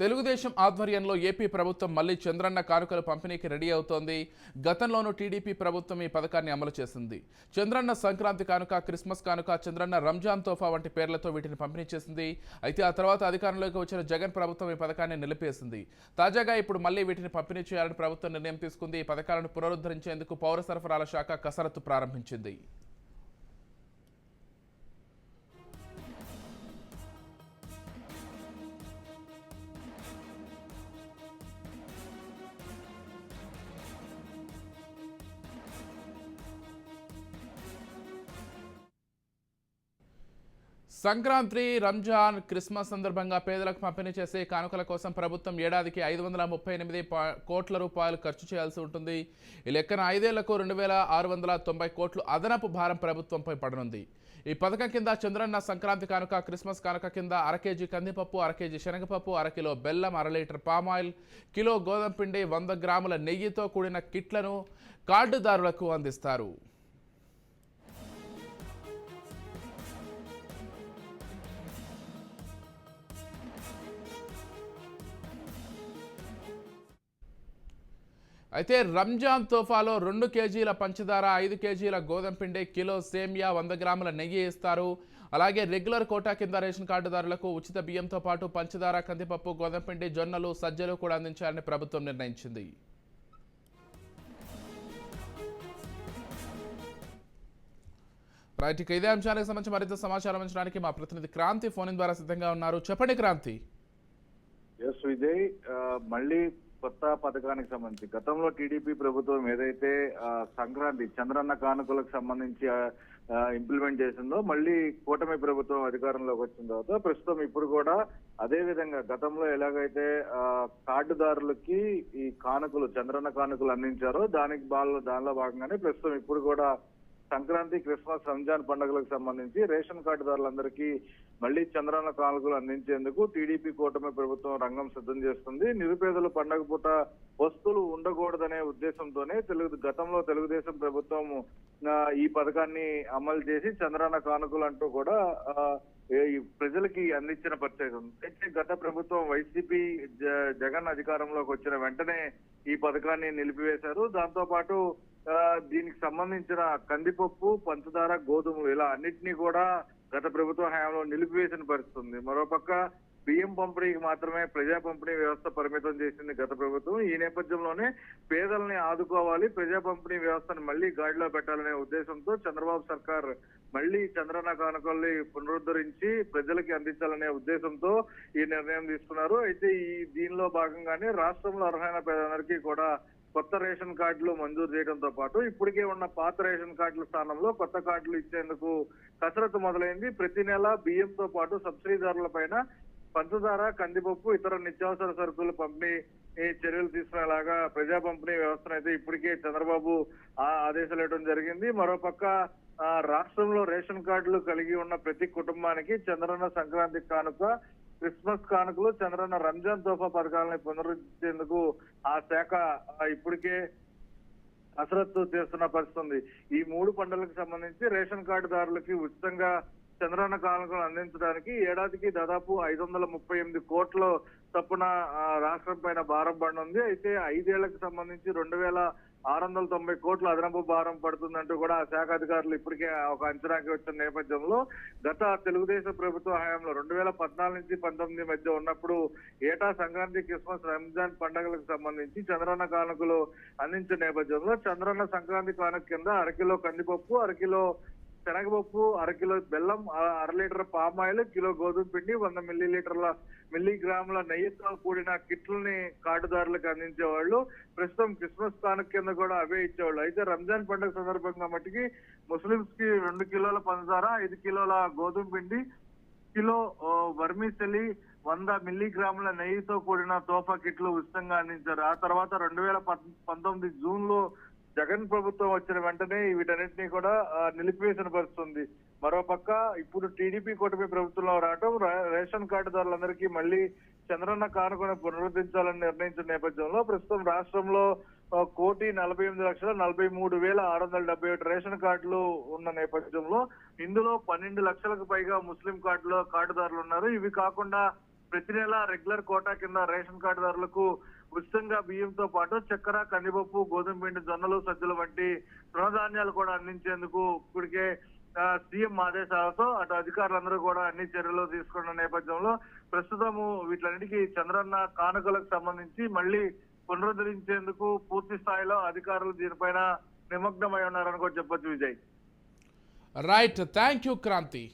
తెలుగుదేశం ఆధ్వర్యంలో ఏపీ ప్రభుత్వం మళ్ళీ చంద్రన్న కానుకలు పంపిణీకి రెడీ అవుతోంది. గతంలోనూ టీడీపీ ప్రభుత్వం ఈ పథకాన్ని అమలు చేసింది. చంద్రన్న సంక్రాంతి కానుక క్రిస్మస్ కానుక చంద్రన్న రంజాన్ తోఫా వంటి పేర్లతో వీటిని పంపిణీ చేసింది. అయితే ఆ తర్వాత అధికారంలోకి వచ్చిన జగన్ ప్రభుత్వం ఈ పథకాన్ని నిలిపేసింది. తాజాగా ఇప్పుడు మళ్ళీ వీటిని పంపిణీ చేయాలని ప్రభుత్వం నిర్ణయం తీసుకుంది. ఈ పథకాలను పునరుద్ధరించేందుకు పౌర సరఫరాల శాఖ కసరత్తు ప్రారంభించింది. సంక్రాంతి రంజాన్ క్రిస్మస్ సందర్భంగా పేదలకు పంపిణీ చేసే కానుకల కోసం ప్రభుత్వం ఏడాదికి ఐదు వందల ముప్పై ఎనిమిది కోట్ల రూపాయలు ఖర్చు చేయాల్సి ఉంటుంది. ఈ లెక్కన ఐదేళ్ళకు రెండు వేల ఆరు వందల తొంభై కోట్లు అదనపు భారం ప్రభుత్వంపై పడనుంది. ఈ పథకం కింద చంద్రన్న సంక్రాంతి కానుక క్రిస్మస్ కానుక కింద అర కేజీ కందిపప్పు అర కేజీ శనగపప్పు అరకిలో బెల్లం అర లీటర్ పామాయిల్ కిలో గోధుమ పిండి వంద గ్రాముల నెయ్యితో కూడిన కిట్లను కార్డుదారులకు అందిస్తారు. అయితే రంజాన్ తోఫాలో రెండు కేజీల పంచదార ఐదు కేజీల గోధుమ పిండి కిలో సేమియా వంద గ్రాముల నెయ్యి ఇస్తారు. అలాగే రెగ్యులర్ కోటా కింద రేషన్ కార్డుదారులకు ఉచిత బియ్యంతో పాటు పంచదార కందిపప్పు గోధుమ పిండి జొన్నలు సజ్జలు కూడా అందించాలని ప్రభుత్వం నిర్ణయించింది. రైట్ ఇక ఇదే అంశానికి సంబంధించి మరింత సమాచారం అందించడానికి మా ప్రతినిధి క్రాంతి ఫోన్ ద్వారా సిద్ధంగా ఉన్నారు. చెప్పండి క్రాంతి. ఎస్ విజయ్ మళ్ళీ కొత్త పథకానికి సంబంధించి గతంలో టీడీపీ ప్రభుత్వం ఏదైతే సంక్రాంతి చంద్రన్న కానుకలకు సంబంధించి ఇంప్లిమెంట్ చేసిందో మళ్ళీ కూటమి ప్రభుత్వం అధికారంలోకి వచ్చిన తర్వాత ప్రస్తుతం ఇప్పుడు కూడా అదే విధంగా గతంలో ఎలాగైతే కార్డుదారులకి ఈ కానుకలు చంద్రన్న కానుకలు అందించారో దానికి బాల్ దానిలో భాగంగానే ప్రస్తుతం ఇప్పుడు కూడా సంక్రాంతి క్రిస్మస్ రంజాన్ పండుగలకు సంబంధించి రేషన్ కార్డుదారులందరికీ మళ్ళీ చంద్రాన కానుకలు అందించేందుకు టీడీపీ కూటమి ప్రభుత్వం రంగం సిద్ధం చేస్తుంది. నిరుపేదలు పండగ పూట వస్తువులు ఉండకూడదనే ఉద్దేశంతోనే తెలుగు గతంలో తెలుగుదేశం ప్రభుత్వం ఈ పథకాన్ని అమలు చేసి చంద్రాన కానుకలు అంటూ కూడా ఈ ప్రజలకి అందించిన పరిచయం. ఉంది అయితే గత ప్రభుత్వం వైసీపీ జ- జగన్ అధికారంలోకి వచ్చిన వెంటనే ఈ పథకాన్ని నిలిపివేశారు. దాంతో పాటు దీనికి సంబంధించిన కందిపప్పు పంచదార గోధుమలు ఇలా అన్నిటినీ కూడా గత ప్రభుత్వ హయాంలో నిలిపివేసిన పరిస్థితి ఉంది మరోపక్క బియ్యం పంపిణీకి మాత్రమే ప్రజా పంపిణీ వ్యవస్థ పరిమితం చేసింది గత ప్రభుత్వం. ఈ నేపథ్యంలోనే పేదల్ని ఆదుకోవాలి ప్రజా పంపిణీ వ్యవస్థను మళ్ళీ గాడిలో పెట్టాలనే ఉద్దేశంతో చంద్రబాబు సర్కార్ మళ్ళీ చంద్రన్న కానుకల్ని పునరుద్ధరించి ప్రజలకి అందించాలనే ఉద్దేశంతో ఈ నిర్ణయం తీసుకున్నారు. అయితే ఈ దీనిలో భాగంగానే రాష్ట్రంలో అర్హమైన పేదలందరికీ కూడా కొత్త రేషన్ కార్డులు మంజూరు చేయడంతో పాటు ఇప్పటికే ఉన్న పాత రేషన్ కార్డుల స్థానంలో కొత్త కార్డులు ఇచ్చేందుకు కసరత్తు మొదలైంది. ప్రతి నెల బియ్యంతో పాటు సబ్సిడీదారుల పైన పంచదార కందిపప్పు ఇతర నిత్యావసర సరుకులు పంపిణీ చర్యలు తీసుకునేలాగా ప్రజా పంపిణీ వ్యవస్థను అయితే ఇప్పటికే చంద్రబాబు ఆ ఆదేశాలు ఇవ్వడం జరిగింది. మరోపక్క రాష్ట్రంలో రేషన్ కార్డులు కలిగి ఉన్న ప్రతి కుటుంబానికి చంద్రన్న సంక్రాంతి కానుక క్రిస్మస్ కానుకలు చంద్రన్న రంజాన్ తోఫా పథకాలను పునరుద్ధరించేందుకు ఆ శాఖ ఇప్పటికే కసరత్తు చేస్తున్న పరిస్థితి ఉంది. ఈ మూడు పండుగలకు సంబంధించి రేషన్ కార్డుదారులకి ఉచితంగా చంద్రన్న కానుకలు అందించడానికి ఏడాదికి దాదాపు ఐదు వందల ముప్పై ఎనిమిది కోట్ల తప్పున రాష్ట్రం పైన భారం పడనుంది. అయితే ఐదేళ్ళకు సంబంధించి రెండు వేల ఆరు వందల తొంభై కోట్ల అదనపు భారం పడుతుందంటూ కూడా ఆ శాఖ అధికారులు ఇప్పటికే ఒక అంచనాకి వచ్చిన నేపథ్యంలో గత తెలుగుదేశం ప్రభుత్వ హయాంలో రెండు వేల పద్నాలుగు నుంచి పంతొమ్మిది మధ్య ఉన్నప్పుడు ఏటా సంక్రాంతి క్రిస్మస్ రంజాన్ పండుగలకు సంబంధించి చంద్రన్న కానుకలు అందించిన నేపథ్యంలో చంద్రన్న సంక్రాంతి కానుక కింద అరకిలో కందిపప్పు అరకిలో శనగపప్పు అరకిలో బెల్లం అర లీటర్ పామాయిల్ కిలో గోధుమ పిండి వంద మిల్లీ లీటర్ల మిల్లీగ్రాముల నెయ్యితో కూడిన కిట్లని కార్డుదారులకు అందించేవాళ్ళు. ప్రస్తుతం క్రిస్మస్ కానుక కింద కూడా అవే ఇచ్చేవాళ్ళు. అయితే రంజాన్ పండుగ సందర్భంగా మట్టికి ముస్లింస్కి రెండు కిలోల పంచదార ఐదు కిలోల గోధుమ పిండి కిలో ఓ, వర్మిసెలి వంద మిల్లీగ్రాముల నెయ్యితో కూడిన తోఫా కిట్లు ఉచితంగా అందించారు. ఆ తర్వాత రెండు వేల పంతొమ్మిది జూన్లో జగన్ ప్రభుత్వం వచ్చిన వెంటనే వీటన్నిటిని కూడా నిలిపివేసిన పరిస్థితుంది. మరోపక్క ఇప్పుడు టీడీపీ కూటమి ప్రభుత్వంలో రావడం రేషన్ కార్డుదారులందరికీ మళ్ళీ చంద్రన్న కానుకను పునరుద్ధరించాలని నిర్ణయించిన నేపథ్యంలో ప్రస్తుతం రాష్ట్రంలో కోటి నలభై ఎనిమిది లక్షల నలభై మూడు వేల ఆరు వందల డెబ్బై ఒకటి రేషన్ కార్డులు ఉన్న నేపథ్యంలో ఇందులో పన్నెండు లక్షలకు పైగా ముస్లిం కార్డులో కార్డుదారులు ఉన్నారు. ఇవి కాకుండా ప్రతి నెల రెగ్యులర్ కోటా కింద రేషన్ కార్డుదారులకు ఉచితంగా బియ్యంతో పాటు చక్కెర కందిపప్పు గోధుమ పిండి జొన్నలు సజ్జలు వంటి తృణధాన్యాలు కూడా అందించేందుకు ఇప్పటికే సీఎం ఆదేశాలతో అటు అధికారులందరూ కూడా అన్ని చర్యలు తీసుకున్న నేపథ్యంలో ప్రస్తుతము వీటిలన్నిటికీ చంద్రన్న కానుకలకు సంబంధించి మళ్ళీ పునరుద్ధరించేందుకు పూర్తి స్థాయిలో అధికారులు దీనిపైన నిమగ్నమై ఉన్నారని కూడా చెప్పొచ్చు Vijay. Right thank you Kranti